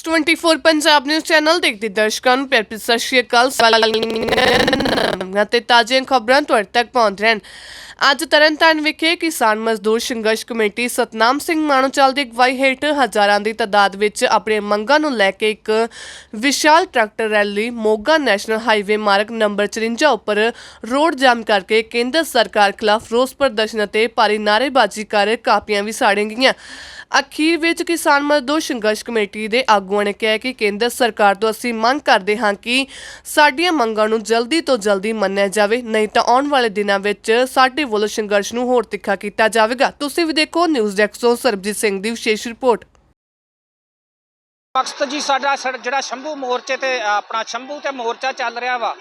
24 Punjab news channel ਦੇਖਦੇ ਦਰਸ਼ਕਾਂ ਨੂੰ ਪਿਆਰ ਭਰੀ ਸਤਿ ਸ਼੍ਰੀ ਅਕਾਲ। ਅਤੇ ਤਾਜ਼ੀਆਂ ਖਬਰਾਂ ਤੁਹਾਡੇ ਤੱਕ ਪਹੁੰਚ ਰਹਿਣ। ਅੱਜ ਤਰਨਤਾਰਨ ਵਿਖੇ ਕਿਸਾਨ ਮਜ਼ਦੂਰ ਸੰਘਰਸ਼ ਕਮੇਟੀ ਸਤਨਾਮ ਸਿੰਘ ਮਾਣੋਚਾਲ ਦੀ ਅਗਵਾਈ ਹੇਠ ਹਜ਼ਾਰਾਂ ਦੀ ਤਾਦਾਦ ਵਿੱਚ ਆਪਣੀਆਂ ਮੰਗਾਂ ਨੂੰ ਲੈ ਕੇ ਇੱਕ ਵਿਸ਼ਾਲ tractor rally Moga national highway ਮਾਰਗ ਨੰਬਰ 54 ਉੱਪਰ ਰੋਡ ਜਾਮ ਕਰਕੇ ਕੇਂਦਰ ਸਰਕਾਰ ਖਿਲਾਫ ਰੋਸ ਪ੍ਰਦਰਸ਼ਨ ਅਤੇ ਭਾਰੀ ਨਾਅਰੇਬਾਜ਼ੀ ਕਰ ਕਾਪੀਆਂ ਵੀ ਸਾੜੀਆਂ ਗਈਆਂ। ਅਖੀਰ ਵਿੱਚ ਕਿਸਾਨ ਮਜ਼ਦੂਰ ਸੰਘਰਸ਼ ਕਮੇਟੀ ਦੇ ਆਗੂਆਂ ਨੇ ਕਿਹਾ ਕਿ ਕੇਂਦਰ ਸਰਕਾਰ ਤੋਂ ਅਸੀਂ ਮੰਗ ਕਰਦੇ ਹਾਂ ਕਿ ਸਾਡੀਆਂ ਮੰਗਾਂ ਨੂੰ ਜਲਦੀ ਤੋਂ ਜਲਦੀ ਮੰਨਿਆ ਜਾਵੇ, ਨਹੀਂ ਤਾਂ ਆਉਣ ਵਾਲੇ ਦਿਨਾਂ ਵਿੱਚ ਸਾਡੇ ਵੱਲੋਂ ਸੰਘਰਸ਼ ਨੂੰ ਹੋਰ ਤਿੱਖਾ ਕੀਤਾ ਜਾਵੇਗਾ। ਤੁਸੀਂ ਵੀ ਦੇਖੋ, ਨਿਊਜ਼ ਡੈਸਕ ਤੋਂ ਸਰਬਜੀਤ ਸਿੰਘ ਦੀ ਵਿਸ਼ੇਸ਼ ਰਿਪੋਰਟ। ਮਕਸਦ ਜੀ, ਸਾਡਾ ਜਿਹੜਾ ਸ਼ੰਭੂ ਮੋਰਚੇ ਤੇ ਆਪਣਾ ਸ਼ੰਭੂ ਤੇ ਮੋਰਚਾ ਚੱਲ ਰਿਹਾ ਵਾ,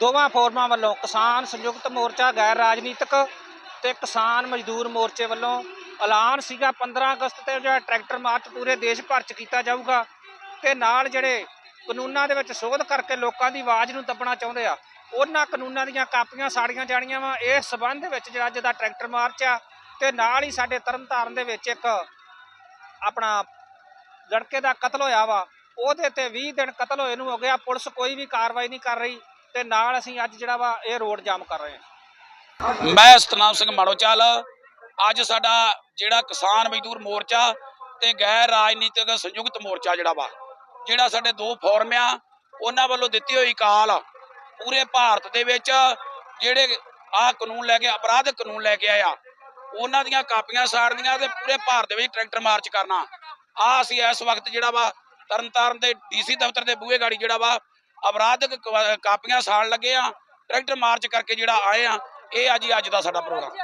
ਦੋਵਾਂ ਫੋਰਮਾਂ ਵੱਲੋਂ ਕਿਸਾਨ ਸੰਯੁਕਤ ਮੋਰਚਾ, ਗੈਰ ਰਾਜਨੀਤਿਕ ਤੇ ਕਿਸਾਨ ਮਜ਼ਦੂਰ ਮੋਰਚੇ ਵੱਲੋਂ ਐਲਾਨ ਸੀਗਾ 15 ਅਗਸਤ ਤੇ ਜਿਹੜਾ ਟਰੈਕਟਰ ਮਾਰਚ ਪੂਰੇ ਦੇਸ਼ ਭਰ ਚ ਕੀਤਾ ਜਾਊਗਾ ਤੇ ਨਾਲ ਜਿਹੜੇ ਕਾਨੂੰਨਾਂ ਦੇ ਵਿੱਚ ਸੋਧ ਕਰਕੇ ਲੋਕਾਂ ਦੀ ਆਵਾਜ਼ ਨੂੰ ਦੱਬਣਾ ਚਾਹੁੰਦੇ ਆ, ਉਹਨਾਂ ਕਾਨੂੰਨਾਂ ਦੀਆਂ ਕਾਪੀਆਂ ਸਾੜੀਆਂ ਜਾਣੀਆਂ ਵਾ ਇਸ ਸਬੰਧ ਦੇ ਵਿੱਚ ਜਿਹੜਾ ਅੱਜ ਦਾ ਟਰੈਕਟਰ ਮਾਰਚ ਆ ਤੇ ਨਾਲ ਹੀ ਸਾਡੇ ਤਰਨਤਾਰਨ ਦੇ ਵਿੱਚ ਇੱਕ ਆਪਣਾ ਲੜਕੇ ਦਾ ਕਤਲ ਹੋਇਆ ਵਾ, ਉਹਦੇ ਤੇ 20 ਦਿਨ ਕਤਲ ਹੋਏ ਨੂੰ ਹੋ ਗਿਆ, ਪੁਲਿਸ ਕੋਈ ਵੀ ਕਾਰਵਾਈ ਨਹੀਂ ਕਰ ਰਹੀ ਤੇ ਨਾਲ ਅਸੀਂ ਅੱਜ ਜਿਹੜਾ ਵਾ ਇਹ ਰੋਡ ਜਾਮ ਕਰ ਰਹੇ ਹਾਂ। ਮੈਂ ਸਤਨਾਮ ਸਿੰਘ ਮਾੜੋਚਾਲ ਅੱਜ ਸਾਡਾ ਜਿਹੜਾ ਕਿਸਾਨ ਮਜ਼ਦੂਰ ਮੋਰਚਾ ਤੇ ਗੈਰ ਰਾਜਨੀਤਿਕ ਸੰਯੁਕਤ ਮੋਰਚਾ ਜਿਹੜਾ ਵਾ, ਜਿਹੜਾ ਸਾਡੇ ਦੋ ਫੋਰਮ ਆ, ਉਹਨਾਂ ਵੱਲੋਂ ਦਿੱਤੀ ਹੋਈ ਕਾਲ ਪੂਰੇ ਭਾਰਤ ਦੇ ਵਿੱਚ ਜਿਹੜੇ ਆਹ ਕਾਨੂੰਨ ਲੈ ਕੇ, ਅਪਰਾਧ ਕਾਨੂੰਨ ਲੈ ਕੇ ਆਇਆ, ਉਹਨਾਂ ਦੀਆਂ ਕਾਪੀਆਂ ਸਾੜਨੀਆਂ ਤੇ ਪੂਰੇ ਭਾਰਤ ਦੇ ਵਿੱਚ ਟਰੈਕਟਰ ਮਾਰਚ ਕਰਨਾ। ਆ ਅਸੀਂ ਇਸ ਵਕਤ ਜਿਹੜਾ ਵਾ, ਤਰਨਤਾਰਨ ਦੇ ਡੀਸੀ ਦਫ਼ਤਰ ਦੇ ਬੂਹੇ ਗਾੜੀ ਜਿਹੜਾ ਵਾ, ਅਪਰਾਧਕ ਕਾਪੀਆਂ ਸਾੜ ਲੱਗੇ ਆ, ਟਰੈਕਟਰ ਮਾਰਚ ਕਰਕੇ ਜਿਹੜਾ ਆਏ ਆ, ਇਹ ਅੱਜ ਹੀ ਅੱਜ ਦਾ ਸਾਡਾ ਪ੍ਰੋਗਰਾਮ।